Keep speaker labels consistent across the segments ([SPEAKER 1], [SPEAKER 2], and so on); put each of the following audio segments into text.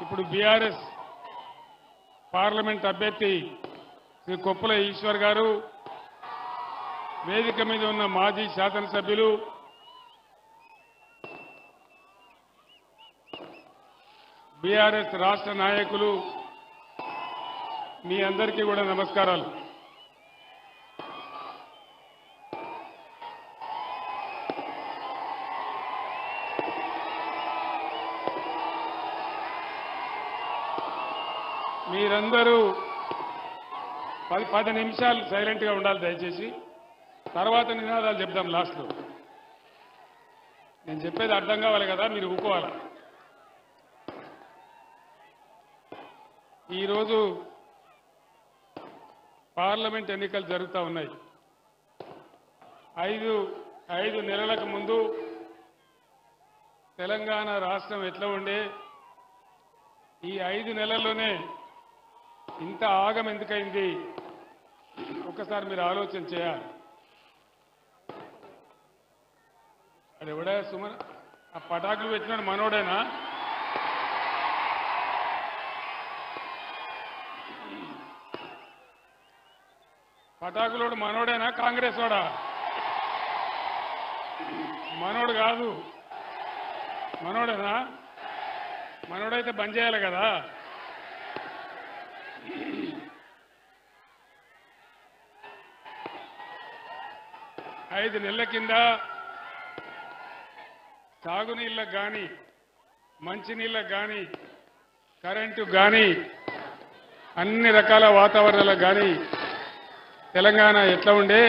[SPEAKER 1] ఇప్పుడు BRS parliament అభ్యర్థి శ్రీ కొప్పుల ఈశ్వర్ గారు వేదిక మీద ఉన్న మాజీ శాసనసభ్యులు బీఆర్ఎస్ రాష్ట్ర నాయకులు మీ అందరికీ కూడా నమస్కారాలు మీరందరూ పది పది నిమిషాలు సైలెంట్గా ఉండాలి దయచేసి. తర్వాత నినాదాలు చెప్దాం లాస్ట్లో. నేను చెప్పేది అర్థం కావాలి కదా మీరు ఊకోవాలి? ఈరోజు పార్లమెంట్ ఎన్నికలు జరుగుతూ ఉన్నాయి. ఐదు ఐదు నెలలకు ముందు తెలంగాణ రాష్ట్రం ఎట్లా ఉండే? ఈ ఐదు నెలల్లోనే ఇంత ఆగం ఎందుకైంది? ఒక్కసారి మీరు ఆలోచన చేయాలి. అది ఎవడా సుమన్ ఆ పటాకులు పెట్టినాడు మనోడేనా? పటాకులోడు మనోడేనా? కాంగ్రెస్ వాడా? మనోడు కాదు. మనోడేనా? మనోడైతే బంద్ చేయాలి కదా? ఐదు నెలల కింద తాగునీళ్ళకు కానీ మంచినీళ్ళకు కానీ కరెంటు కానీ అన్ని రకాల వాతావరణాలకు కానీ తెలంగాణ ఎట్లా ఉండే?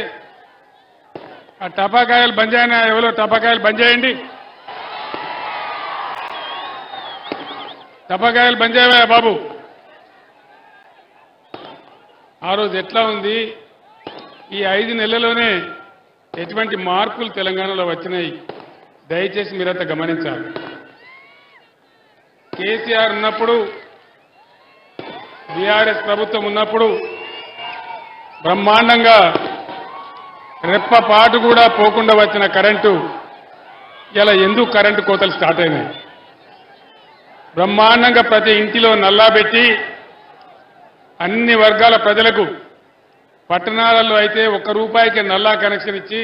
[SPEAKER 1] ఆ టపాకాయలు బంద్ చేయనా ఎవరో టపాకాయలు బంద్ చేయండి. టపాకాయలు బంద్ చేయవా బాబు? ఆ రోజు ఎట్లా ఉంది? ఈ ఐదు నెలల్లోనే ఎటువంటి మార్పులు తెలంగాణలో వచ్చినాయి దయచేసి మీరంతా గమనించాలి. కేసీఆర్ ఉన్నప్పుడు బీఆర్ఎస్ ప్రభుత్వం ఉన్నప్పుడు బ్రహ్మాండంగా రెప్పపాటు కూడా పోకుండా వచ్చిన కరెంటు ఇలా ఎందుకు కరెంటు కోతలు స్టార్ట్ అయినాయి? బ్రహ్మాండంగా ప్రతి ఇంటిలో నల్లా పెట్టి అన్ని వర్గాల ప్రజలకు పట్టణాలలో అయితే ఒక్క రూపాయికి నల్లా కనెక్షన్ ఇచ్చి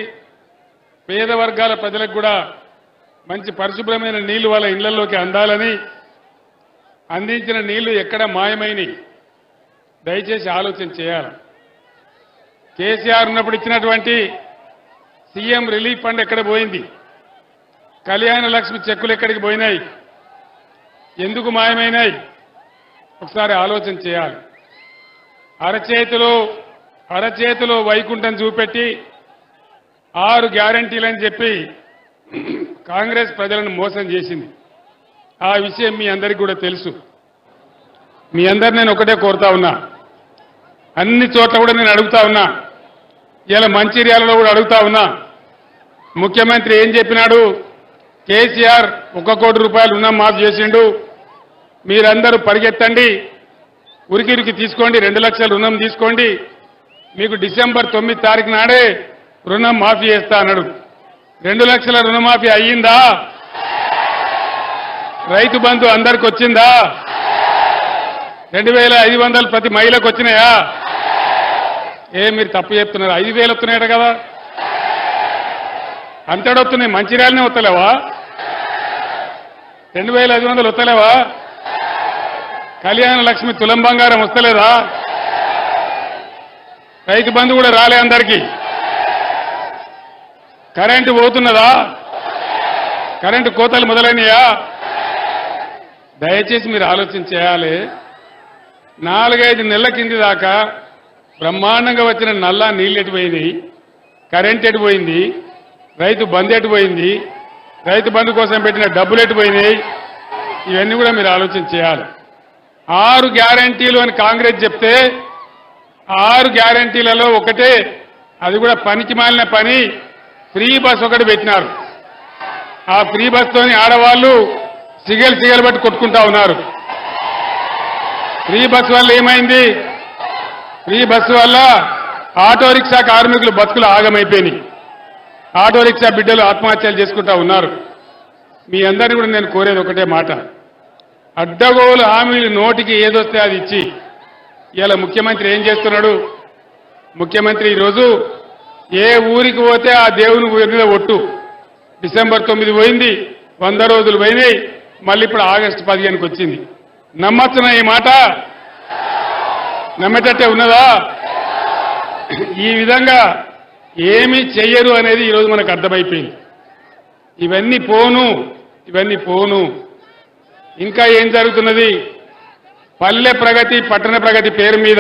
[SPEAKER 1] పేద వర్గాల ప్రజలకు కూడా మంచి పరిశుభ్రమైన నీళ్ళు వాళ్ళ ఇళ్ళలోకి అందాలని అందించిన నీళ్ళు ఎక్కడ మాయమైనవి దయచేసి ఆలోచన చేయాలి. కేసీఆర్ ఉన్నప్పుడు ఇచ్చినటువంటి సీఎం రిలీఫ్ ఫండ్ ఎక్కడ పోయింది? కళ్యాణ లక్ష్మి చెక్కులు ఎక్కడికి పోయినాయి? ఎందుకు మాయమైనాయి? ఒకసారి ఆలోచన చేయాలి. అరచేతిలో అరచేతిలో వైకుంఠం చూపెట్టి ఆరు గ్యారంటీలని చెప్పి కాంగ్రెస్ ప్రజలను మోసం చేసింది. ఆ విషయం మీ అందరికీ కూడా తెలుసు. మీ అందరు నేను ఒకటే కోరుతా ఉన్నా. అన్ని చోట్ల కూడా నేను అడుగుతా ఉన్నా. ఇలా మంచిర్యాలలో కూడా అడుగుతా ఉన్నా. ముఖ్యమంత్రి ఏం చెప్పినాడు? కేసీఆర్ ఒక కోటి రూపాయలు రుణం మాఫ్ చేసిండు. మీరందరూ పరిగెత్తండి. ఉరికిరికి తీసుకోండి. రెండు లక్షల రుణం తీసుకోండి. మీకు డిసెంబర్ తొమ్మిది తారీఖు నాడే రుణం మాఫీ చేస్తా అన్నాడు. రెండు లక్షల రుణమాఫీ అయ్యిందా? రైతు బంధు అందరికి వచ్చిందా? రెండు వేల ఐదు వందలు ప్రతి మహిళకు వచ్చినాయా? ఏ మీరు తప్పు చెప్తున్నారు. ఐదు వేలు వస్తున్నాయట కదా. అంతడు వస్తున్నాయి. మంచిర్యాలనే వస్తలేవా? రెండు వేల ఐదు వందలు వస్తలేవా? కళ్యాణ లక్ష్మి తులం బంగారం వస్తలేదా? రైతు బంధు కూడా రాలే అందరికీ. కరెంటు పోతున్నదా? కరెంటు కోతలు మొదలైనయా? దయచేసి మీరు ఆలోచన చేయాలి. నాలుగైదు నెలల కింది దాకా బ్రహ్మాండంగా వచ్చిన నల్లా నీళ్ళు ఎటుపోయినాయి కరెంట్ ఎటుపోయింది రైతు బంద్ ఎటుపోయింది రైతు బంధు కోసం పెట్టిన డబ్బులు ఎటుపోయినాయి ఇవన్నీ కూడా మీరు ఆలోచన చేయాలి. ఆరు గ్యారంటీలు అని కాంగ్రెస్ చెప్తే ఆరు గ్యారంటీలలో ఒకటే అది కూడా పనికి మాలిన పని. ఫ్రీ బస్ ఒకటి పెట్టినారు. ఆ ఫ్రీ బస్తోని ఆడవాళ్ళు సిగల్ సిగల్ బట్టి కొట్టుకుంటా ఉన్నారు. ఫ్రీ బస్ వల్ల ఏమైంది? ఫ్రీ బస్సు వల్ల ఆటో రిక్షా కార్మికులు బతుకులు ఆగమైపోయినాయి. ఆటో రిక్షా బిడ్డలు ఆత్మహత్యలు చేసుకుంటా ఉన్నారు. మీ అందరినీ కూడా నేను కోరేది ఒకటే మాట. అడ్డగోలు హామీలు నోటికి ఏదొస్తే అది ఇచ్చి ఇలా ముఖ్యమంత్రి ఏం చేస్తున్నాడు? ముఖ్యమంత్రి ఈరోజు ఏ ఊరికి పోతే ఆ దేవుని ఊరి ఒట్టు. డిసెంబర్ తొమ్మిది పోయింది వంద రోజులు పోయినాయి మళ్ళీ ఇప్పుడు ఆగస్టు పదిహేనుకి వచ్చింది. నమ్మచ్చున ఈ మాట? నమ్మేటట్టే ఉన్నదా? ఈ విధంగా ఏమీ చెయ్యరు అనేది ఈరోజు మనకు అర్థమైపోయింది. ఇవన్నీ పోను ఇవన్నీ పోను. ఇంకా ఏం జరుగుతున్నది? పల్లె ప్రగతి పట్టణ ప్రగతి పేరు మీద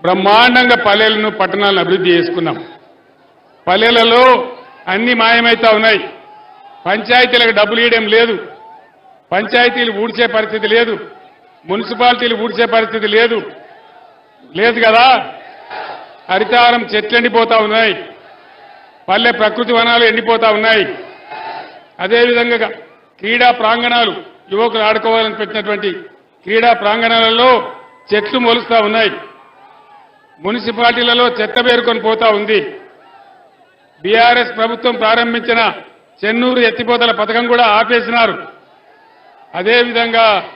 [SPEAKER 1] బ్రహ్మాండంగా పల్లెలను పట్టణాలను అభివృద్ధి చేసుకున్నాం. పల్లెలలో అన్ని మాయమైతా ఉన్నాయి. పంచాయతీలకు డబ్బులు ఇవ్వడం లేదు. పంచాయతీలు ఊడ్చే పరిస్థితి లేదు. మున్సిపాలిటీలు ఊడ్చే పరిస్థితి లేదు. లేదు కదా? హరితారం చెట్లు ఎండిపోతా ఉన్నాయి. పల్లె ప్రకృతి వనాలు ఎండిపోతా ఉన్నాయి. అదేవిధంగా క్రీడా ప్రాంగణాలు యువకులు ఆడుకోవాలని పెట్టినటువంటి క్రీడా ప్రాంగణాలలో చెట్లు మొలుస్తా ఉన్నాయి. మున్సిపాలిటీలలో చెత్త పేరుకొని పోతా ఉంది. బీఆర్ఎస్ ప్రభుత్వం ప్రారంభించిన చెన్నూరు ఎత్తిపోతల పథకం కూడా ఆపేసినారు. అదేవిధంగా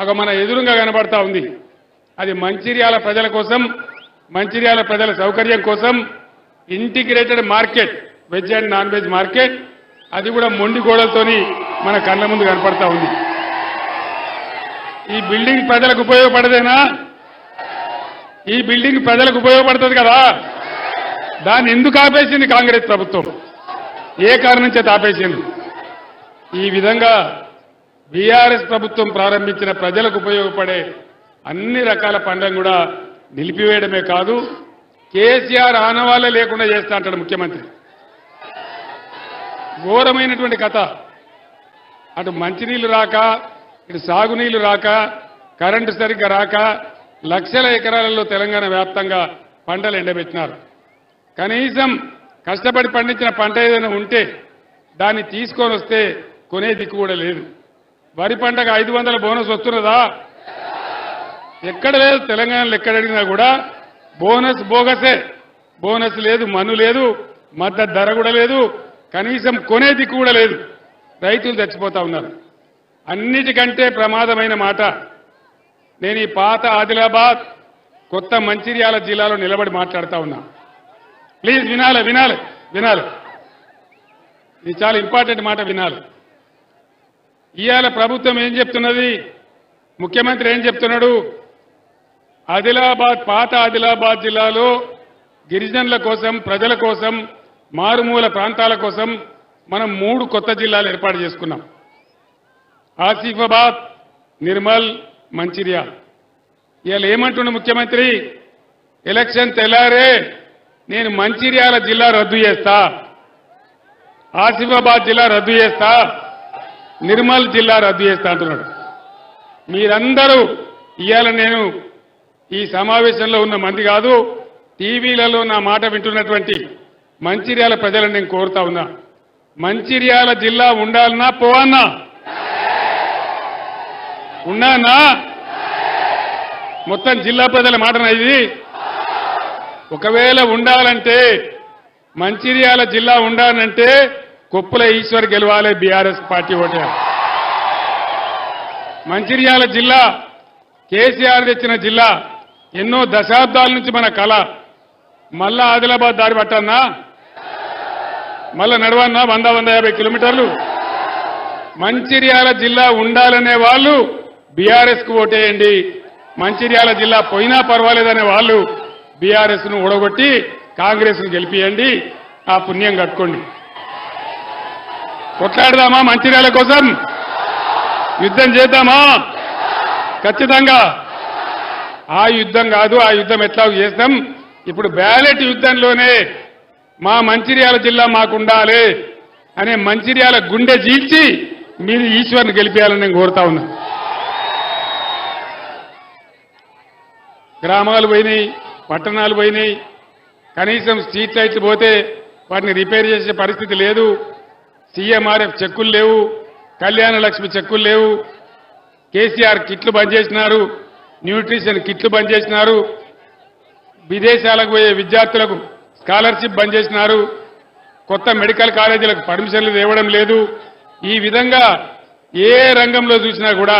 [SPEAKER 1] ఒక మన ఎదురుగా కనబడతా ఉంది. అది మంచిర్యాల ప్రజల కోసం మంచిర్యాల ప్రజల సౌకర్యం కోసం integrated market veg and non veg market అది కూడా మొండి గోడలతోని మన కళ్ళ ముందు కనపడతా ఉంది. ఈ బిల్డింగ్ ప్రజలకు ఉపయోగపడదేనా? ఈ బిల్డింగ్ ప్రజలకు ఉపయోగపడుతుంది కదా? దాన్ని ఎందుకు ఆపేసింది కాంగ్రెస్ ప్రభుత్వం? ఏ కారణం చేత ఆపేసింది? ఈ విధంగా బీఆర్ఎస్ ప్రభుత్వం ప్రారంభించిన ప్రజలకు ఉపయోగపడే అన్ని రకాల పనులను కూడా నిలిపివేయడమే కాదు కేసీఆర్ ఆనవాళ్ళే లేకుండా చేస్తా అంటాడు ముఖ్యమంత్రి. ఘోరమైనటువంటి కథ. అటు మంచినీళ్ళు రాక ఇటు సాగునీళ్ళు రాక కరెంటు సరిగ్గా రాక లక్షల ఎకరాలలో తెలంగాణ వ్యాప్తంగా పంటలు ఎండబెట్టినారు. కనీసం కష్టపడి పండించిన పంట ఏదైనా ఉంటే దాన్ని తీసుకొని వస్తే కొనే దిక్కు కూడా లేదు. వరి పంటకు ఐదు వందల బోనస్ వస్తున్నదా? ఎక్కడ లేదు. తెలంగాణలో ఎక్కడ అడిగినా కూడా బోనస్ బోగసే. బోనస్ లేదు మన్ను లేదు మద్దతు ధర కూడా లేదు కనీసం కొనే దిక్కు కూడా లేదు. రైతులు చచ్చిపోతా ఉన్నారు. అన్నిటికంటే ప్రమాదమైన మాట. నేను ఈ పాత ఆదిలాబాద్ కొత్త మంచిర్యాల జిల్లాలో నిలబడి మాట్లాడుతా ఉన్నా. ప్లీజ్ వినాలి వినాలి వినాలి. ఇది చాలా ఇంపార్టెంట్ మాట వినాలి. ఇవాళ ప్రభుత్వం ఏం చెప్తున్నది? ముఖ్యమంత్రి ఏం చెప్తున్నాడు? ఆదిలాబాద్ పాత ఆదిలాబాద్ జిల్లాలో గిరిజనుల కోసం ప్రజల కోసం మారుమూల ప్రాంతాల కోసం మనం మూడు కొత్త జిల్లాలు ఏర్పాటు చేసుకున్నాం. ఆసిఫాబాద్ నిర్మల్ మంచిర్యాల్ ఇవాళ ఏమంటున్న ముఖ్యమంత్రి? ఎలక్షన్ తెల్లారే నేను మంచిర్యాల జిల్లా రద్దు చేస్తా. ఆసిఫాబాద్ జిల్లా రద్దు చేస్తా. నిర్మల్ జిల్లా రద్దు చేస్తా అంటున్నాడు. మీరందరూ ఇవాళ నేను ఈ సమావేశంలో ఉన్న మంది కాదు టీవీలలో నా మాట వింటున్నటువంటి మంచిర్యాల ప్రజలను నేను కోరుతా ఉన్నా. మంచిర్యాల జిల్లా ఉండాలన్నా పోవన్నా ఉన్నానా? మొత్తం జిల్లా ప్రజల మాటన ఇది. ఒకవేళ ఉండాలంటే మంచిర్యాల జిల్లా ఉండాలంటే కొప్పుల ఈశ్వర్ గెలవాలి బీఆర్ఎస్ పార్టీ ఓటే. మంచిర్యాల జిల్లా కేసీఆర్ తెచ్చిన జిల్లా ఎన్నో దశాబ్దాల నుంచి మన కళ. మళ్ళా ఆదిలాబాద్ దారి పట్టన్నా మళ్ళా నడవన్నా వంద వంద యాభై కిలోమీటర్లు? మంచిర్యాల జిల్లా ఉండాలనే వాళ్ళు బీఆర్ఎస్కు ఓటేయండి. మంచిర్యాల జిల్లా పోయినా పర్వాలేదనే వాళ్ళు బీఆర్ఎస్ను ఓడగొట్టి కాంగ్రెస్ను గెలిపియండి. ఆ పుణ్యం కట్టుకోండి. కొట్లాడదామా మంచిర్యాల కోసం? యుద్ధం చేద్దామా? ఖచ్చితంగా. ఆ యుద్ధం కాదు ఆ యుద్ధం ఎట్లా చేస్తాం ఇప్పుడు బ్యాలెట్ యుద్ధంలోనే మా మంచిర్యాల జిల్లా మాకుండాలి అనే మంచిర్యాల గుండె చీల్చి మీరు ఈశ్వర్ని గెలిపేయాలని నేను కోరుతా ఉన్నా. గ్రామాలు పోయినాయి పట్టణాలు పోయినాయి. కనీసం స్ట్రీట్ లైట్లు పోతే వాటిని రిపేర్ చేసే పరిస్థితి లేదు. సీఎంఆర్ఎఫ్ చెక్కులు లేవు కళ్యాణ లక్ష్మి చెక్కులు లేవు. కేసీఆర్ కిట్లు బంద్ చేసినారు న్యూట్రిషన్ కిట్లు బంద్ చేసినారు. విదేశాలకు పోయే విద్యార్థులకు స్కాలర్షిప్ బంద్ చేసినారు. కొత్త మెడికల్ కాలేజీలకు పర్మిషన్లు ఇవ్వడం లేదు. ఈ విధంగా ఏ రంగంలో చూసినా కూడా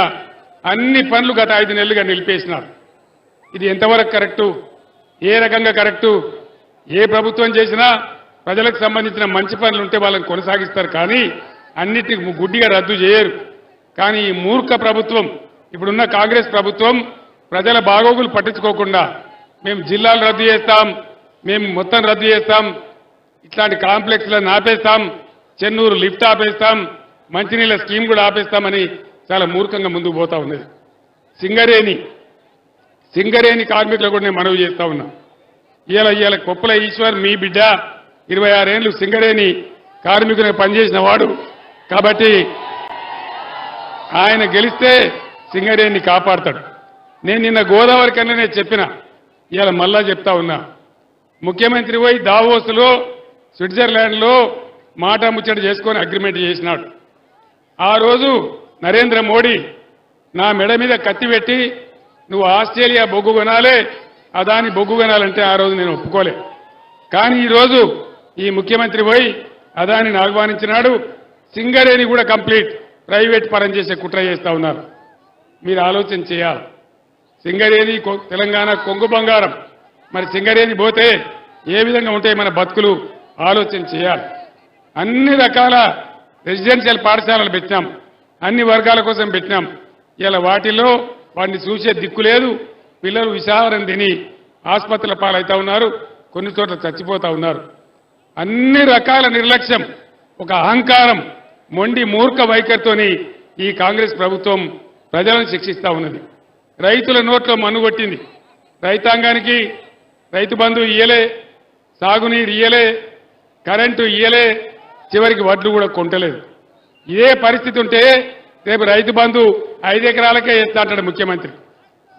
[SPEAKER 1] అన్ని పనులు గత ఐదు నెలలుగా నిలిపేసినారు. ఇది ఎంతవరకు కరెక్టు? ఏ రకంగా కరెక్టు? ఏ ప్రభుత్వం చేసినా ప్రజలకు సంబంధించిన మంచి పనులు ఉంటే వాళ్ళని కొనసాగిస్తారు కానీ అన్నిటిని గుడ్డిగా రద్దు చేయరు. కానీ ఈ మూర్ఖ ప్రభుత్వం ఇప్పుడున్న కాంగ్రెస్ ప్రభుత్వం ప్రజల బాగోగులు పట్టించుకోకుండా మేము జిల్లాలు రద్దు చేస్తాం మేము మొత్తం రద్దు చేస్తాం ఇట్లాంటి కాంప్లెక్స్లను ఆపేస్తాం చెన్నూరు లిఫ్ట్ ఆపేస్తాం మంచినీళ్ళ స్కీమ్ కూడా ఆపేస్తామని చాలా మూర్ఖంగా ముందుకు పోతా ఉన్నది. సింగరేణి సింగరేణి కార్మికులు కూడా నేను మనవి చేస్తా ఉన్నా. ఇవాళ ఇవాళ కొప్పుల ఈశ్వర్ మీ బిడ్డ. ఇరవై ఆరేళ్ళు సింగరేణి కార్మికునిగా పనిచేసిన వాడు. కాబట్టి ఆయన గెలిస్తే సింగరేణిని కాపాడతాడు. నేను నిన్న గోదావరి కన్నా చెప్పిన. ఇవాళ మళ్ళా చెప్తా ఉన్నా. ముఖ్యమంత్రి పోయి దావోస్లో స్విట్జర్లాండ్లో మాట ముచ్చట చేసుకొని అగ్రిమెంట్ చేసినాడు. ఆ రోజు నరేంద్ర మోడీ నా మెడ మీద కత్తి పెట్టి నువ్వు ఆస్ట్రేలియా బొగ్గు కొనాలే అదాని బొగ్గు కొనాలంటే ఆ రోజు నేను ఒప్పుకోలే. కానీ ఈరోజు ఈ ముఖ్యమంత్రి పోయి అదానిని ఆహ్వానించినాడు. సింగరేణి కూడా కంప్లీట్ ప్రైవేట్ పరం చేసే కుట్ర చేస్తా ఉన్నారు. మీరు ఆలోచన చేయాలి. సింగరేణి కొ- తెలంగాణ కొంగు బంగారం. మరి సింగరేణి పోతే ఏ విధంగా ఉంటాయి మన బతుకులు? ఆలోచన చేయాలి. అన్ని రకాల రెసిడెన్షియల్ పాఠశాలలు పెట్టినాం. అన్ని వర్గాల కోసం పెట్టినాం. ఇలా వాటిలో వాడిని చూసే దిక్కు లేదు. పిల్లలు విషాహారం తిని ఆసుపత్రుల పాలవుతా ఉన్నారు. కొన్ని చోట్ల చచ్చిపోతా ఉన్నారు. అన్ని రకాల నిర్లక్ష్యం ఒక అహంకారం మొండి మూర్ఖ వైఖరితోని ఈ కాంగ్రెస్ ప్రభుత్వం ప్రజలను శిక్షిస్తూ ఉన్నది. రైతుల నోట్లో మన్నుగొట్టింది రైతాంగానికి రైతు బంధు ఇయ్యలే సాగునీరు ఇయ్యలే కరెంటు ఇయ్యలే చివరికి వడ్లు కూడా కొంటలేదు. ఇదే పరిస్థితి ఉంటే రేపు రైతు బంధు ఐదు ఎకరాలకే వేస్తా అంటాడు ముఖ్యమంత్రి.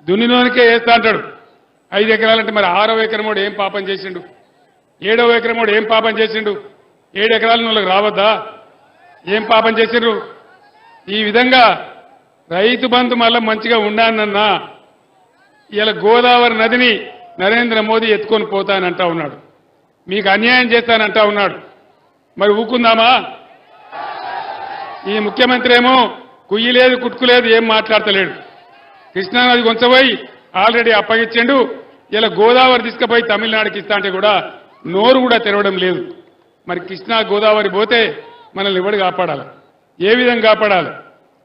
[SPEAKER 1] దున్నినోనికే వేస్తా అంటాడు. ఐదు ఎకరాలంటే మరి ఆరో ఎకరమోడు ఏం పాపం చేసిండు? ఏడవ ఎకరమోడు ఏం పాపం చేసిండు? ఏడు ఎకరాల వాళ్ళకి రావద్దా? ఏం పాపం చేసిండ్రు? ఈ విధంగా రైతు బంధు మళ్ళీ మంచిగా ఉండానన్నా ఇలా గోదావరి నదిని నరేంద్ర మోదీ ఎత్తుకొని పోతానంటా ఉన్నాడు. మీకు అన్యాయం చేస్తానంటా ఉన్నాడు. మరి ఊకుందామా? ఈ ముఖ్యమంత్రి ఏమో కుయ్యి లేదు కుట్టుకు లేదు ఏం మాట్లాడతలేడు. కృష్ణానది కొంచపోయి ఆల్రెడీ అప్పగించిండు. ఇలా గోదావరి తీసుకుపోయి తమిళనాడుకి ఇస్తా అంటే కూడా నోరు కూడా తెరవడం లేదు. మరి కృష్ణా గోదావరి పోతే మనల్ని ఎవడు కాపాడాలి? ఏ విధంగా కాపాడాలి?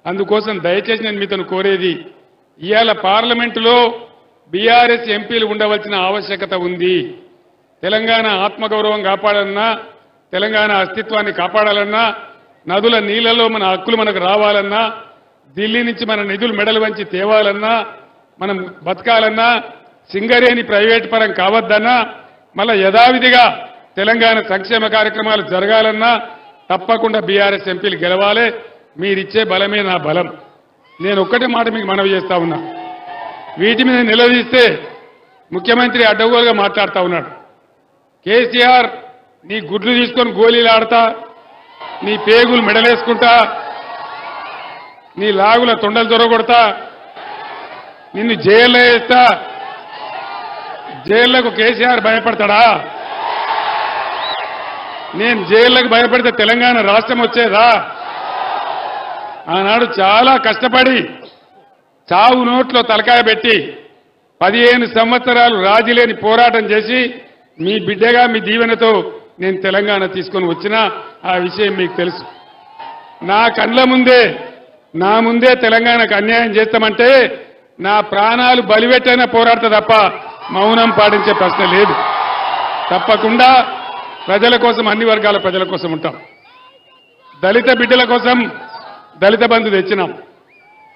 [SPEAKER 1] అందుకోసం దయచేసి నేను మీతను కోరేది ఇవాళ పార్లమెంటులో బీఆర్ఎస్ ఎంపీలు ఉండవలసిన ఆవశ్యకత ఉంది. తెలంగాణ ఆత్మగౌరవం కాపాడాలన్నా తెలంగాణ అస్తిత్వాన్ని కాపాడాలన్నా నదుల నీళ్ళలో మన హక్కులు మనకు రావాలన్నా ఢిల్లీ నుంచి మన నిధులు మెడలు వంచి తేవాలన్నా మనం బతకాలన్నా సింగరేణి ప్రైవేట్ పరం కావద్దన్నా మళ్ళా యథావిధిగా తెలంగాణ సంక్షేమ కార్యక్రమాలు జరగాలన్నా తప్పకుండా బీఆర్ఎస్ ఎంపీలు గెలవాలి. మీరిచ్చే బలమే నా బలం. నేను ఒక్కటే మాట మీకు మనవి చేస్తా ఉన్నా. వీటి మీద నిలదీస్తే ముఖ్యమంత్రి అడ్డగోలుగా మాట్లాడుతా ఉన్నాడు. కేసీఆర్ నీ గుడ్లు తీసుకొని గోళీలు ఆడతా నీ పేగులు మెడలేసుకుంటా నీ లాగుల తొండలు దొరగొడతా నిన్ను జైల్లో వేస్తా. జైళ్ళకు కేసీఆర్ భయపడతాడా? నేను జైళ్ళకు భయపడితే తెలంగాణ రాష్ట్రం వచ్చేదా? ఆనాడు చాలా కష్టపడి చావు నోట్లో తలకాయ పెట్టి పదిహేను సంవత్సరాలు రాజీలేని పోరాటం చేసి మీ బిడ్డగా మీ దీవెనతో నేను తెలంగాణ తీసుకొని వచ్చినా ఆ విషయం మీకు తెలుసు. నా కండ్ల ముందే నా ముందే తెలంగాణకు అన్యాయం చేస్తామంటే నా ప్రాణాలు బలిపెట్టైనా పోరాడతా తప్ప మౌనం పాటించే ప్రశ్న లేదు. తప్పకుండా ప్రజల కోసం అన్ని వర్గాల ప్రజల కోసం ఉంటాం. దళిత బిడ్డల కోసం దళిత బంధు తెచ్చినాం.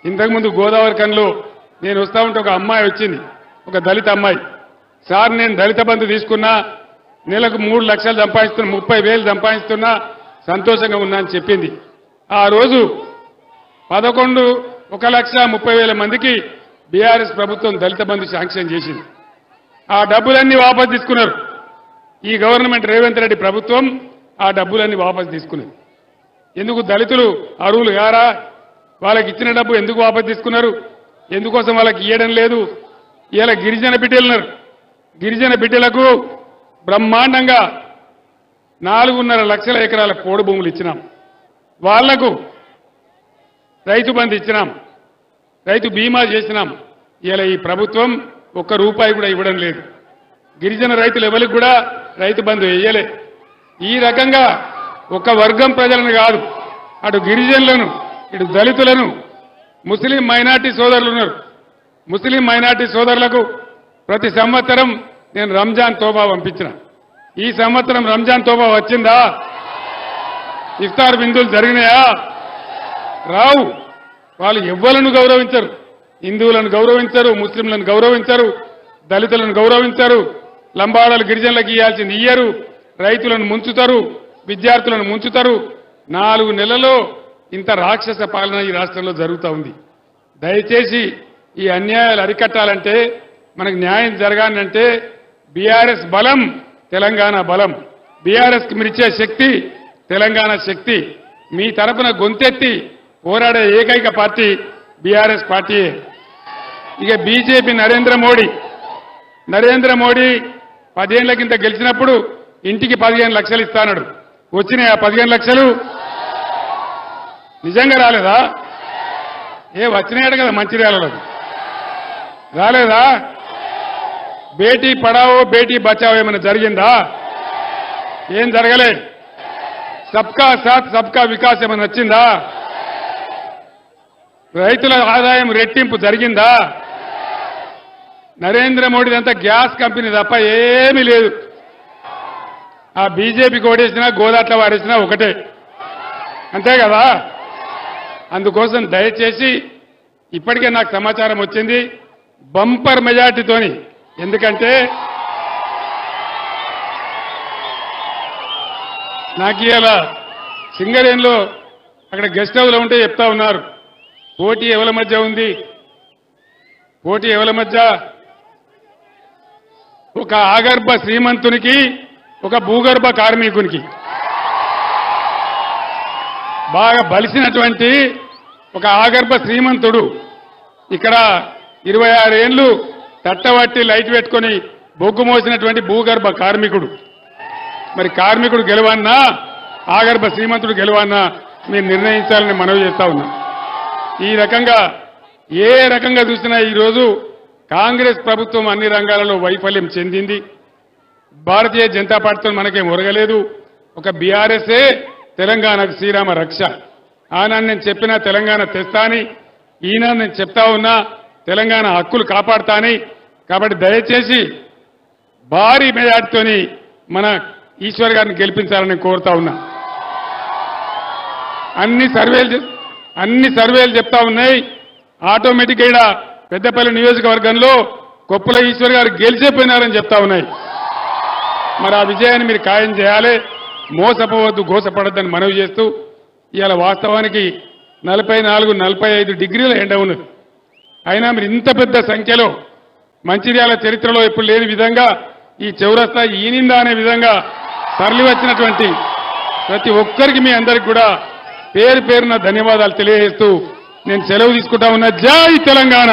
[SPEAKER 1] ఇంతకుముందు గోదావరి కన్లో నేను వస్తా ఉంటే ఒక అమ్మాయి వచ్చింది. ఒక దళిత అమ్మాయి. సార్ నేను దళిత బంధు తీసుకున్నా నెలకు మూడు లక్షలు సంపాదిస్తున్నా ముప్పై వేలు సంపాదిస్తున్నా సంతోషంగా ఉన్నా అని చెప్పింది. ఆ రోజు పదకొండు ఒక లక్ష ముప్పై వేల మందికి బీఆర్ఎస్ ప్రభుత్వం దళిత బంధు శాంక్షన్ చేసింది. ఆ డబ్బులన్నీ వాపసు తీసుకున్నారు. ఈ గవర్నమెంట్ రేవంత్ రెడ్డి ప్రభుత్వం ఆ డబ్బులన్నీ వాపసు తీసుకున్నది. ఎందుకు దళితులు అరువులు గారా వాళ్ళకి ఇచ్చిన డబ్బు ఎందుకు వాపసు తీసుకున్నారు? ఎందుకోసం వాళ్ళకి ఇవ్వడం లేదు? ఇలా గిరిజన బిడ్డలున్నారు. గిరిజన బిడ్డలకు బ్రహ్మాండంగా నాలుగున్నర లక్షల ఎకరాల పోడు భూములు ఇచ్చినాం. వాళ్ళకు రైతు బంధు ఇచ్చినాం. రైతు బీమా చేసినాం. ఇలా ఈ ప్రభుత్వం ఒక్క రూపాయి కూడా ఇవ్వడం లేదు. గిరిజన రైతులు ఎవరికి కూడా రైతు బంధు వేయలే. ఈ రకంగా ఒక వర్గం ప్రజలను కాదు అటు గిరిజనులను ఇటు దళితులను ముస్లిం మైనార్టీ సోదరులు ఉన్నారు. ముస్లిం మైనార్టీ సోదరులకు ప్రతి సంవత్సరం నేను రంజాన్ తోబా పంపించిన. ఈ సంవత్సరం రంజాన్ తోబా వచ్చిందా? ఇఫ్తార్ బిందులు జరిగినాయా? రావు. వాళ్ళు ఎవ్వలను గౌరవించరు. హిందువులను గౌరవించరు ముస్లింలను గౌరవించరు దళితులను గౌరవించరు లంబాడలు గిరిజనులకు ఇవ్వాల్సింది ఇయ్యరు రైతులను ముంచుతారు విద్యార్థులను ముంచుతారు. నాలుగు నెలలో ఇంత రాక్షస పాలన ఈ రాష్ట్రంలో జరుగుతూ ఉంది. దయచేసి ఈ అన్యాయాలు అరికట్టాలంటే మనకు న్యాయం జరగాలంటే బీఆర్ఎస్ బలం తెలంగాణ బలం. బీఆర్ఎస్కి మీరిచ్చే శక్తి తెలంగాణ శక్తి. మీ తరపున గొంతెత్తి పోరాడే ఏకైక పార్టీ బీఆర్ఎస్ పార్టీయే. ఇక బీజేపీ నరేంద్ర మోడీ. నరేంద్ర మోడీ పదిహేనుల కింద గెలిచినప్పుడు ఇంటికి పదిహేను లక్షలు ఇస్తానడు. వచ్చినాయి ఆ పదిహేను లక్షలు? నిజంగా రాలేదా? ఏ వచ్చినాయట కదా మంచిర్యాలలో. రాలేదా? బేటీ పడావో బేటీ బచావో ఏమైనా జరిగిందా? ఏం జరగలే. సబ్కా సాత్ సబ్కా వికాస్ ఏమైనా వచ్చిందా రైతుల ఆదాయం రెట్టింపు జరిగిందా? నరేంద్ర మోడీ అంతా గ్యాస్ కంపెనీ తప్ప ఏమీ లేదు. ఆ బీజేపీకి ఓడేసినా గోదాట్ల వాడేసినా ఒకటే. అంతే కదా? అందుకోసం దయచేసి ఇప్పటికే నాకు సమాచారం వచ్చింది. బంపర్ మెజార్టీతోని ఎందుకంటే నాకు ఇలా సింగరేన్లో అక్కడ గెస్ట్ హౌస్లో ఉంటే చెప్తా ఉన్నారు. పోటీ ఎవరి మధ్య ఉంది? పోటీ ఎవరి మధ్య? ఒక ఆగర్భ శ్రీమంతునికి ఒక భూగర్భ కార్మికునికి. బాగా బలిసినటువంటి ఒక ఆగర్భ శ్రీమంతుడు. ఇక్కడ ఇరవై ఆరేళ్ళు తట్టబట్టి లైట్ పెట్టుకొని బొగ్గు మోసినటువంటి భూగర్భ కార్మికుడు. మరి కార్మికుడు గెలవన్నా ఆగర్భ శ్రీమంతుడు గెలవన్నా మీరు నిర్ణయించాలని మనవి చేస్తా ఉన్నా. ఈ రకంగా ఏ రకంగా చూసినా ఈరోజు కాంగ్రెస్ ప్రభుత్వం అన్ని రంగాలలో వైఫల్యం చెందింది. భారతీయ జనతా పార్టీతో మనకేం ఒరగలేదు. ఒక బీఆర్ఎస్ఏ తెలంగాణకు శ్రీరామ రక్ష. ఆనాడు నేను చెప్పినా తెలంగాణ తెస్తా అని ఈనాడు నేను చెప్తా ఉన్నా తెలంగాణ హక్కులు కాపాడుతానని కాబట్టి దయచేసి భారీ మెజార్టీతోని మన ఈశ్వర్ గారిని గెలిపించాలని కోరుతా ఉన్నా. అన్ని సర్వేలు చెప్- అన్ని సర్వేలు చెప్తా ఉన్నాయి. ఆటోమేటిక్గా ఈడ పెద్దపల్లి నియోజకవర్గంలో కొప్పుల ఈశ్వర్ గారు గెలిచిపోయినారని చెప్తా ఉన్నాయి. మరి ఆ విజయాన్ని మీరు ఖాయం చేయాలి. మోసపోవద్దు గోసపడద్దని మనవి చేస్తూ ఇవాళ వాస్తవానికి నలభై నాలుగు నలభై ఐదు డిగ్రీల ఎండ ఉన్నది. అయినా మీరు ఇంత పెద్ద సంఖ్యలో మంచిర్యాల చరిత్రలో ఎప్పుడు లేని విధంగా ఈ చౌరస్తా ఈనిందా అనే విధంగా తరలి వచ్చినటువంటి ప్రతి ఒక్కరికి మీ అందరికి కూడా పేరు పేరున ధన్యవాదాలు తెలియజేస్తూ నేను సెలవు తీసుకుంటా ఉన్నా. జై తెలంగాణ!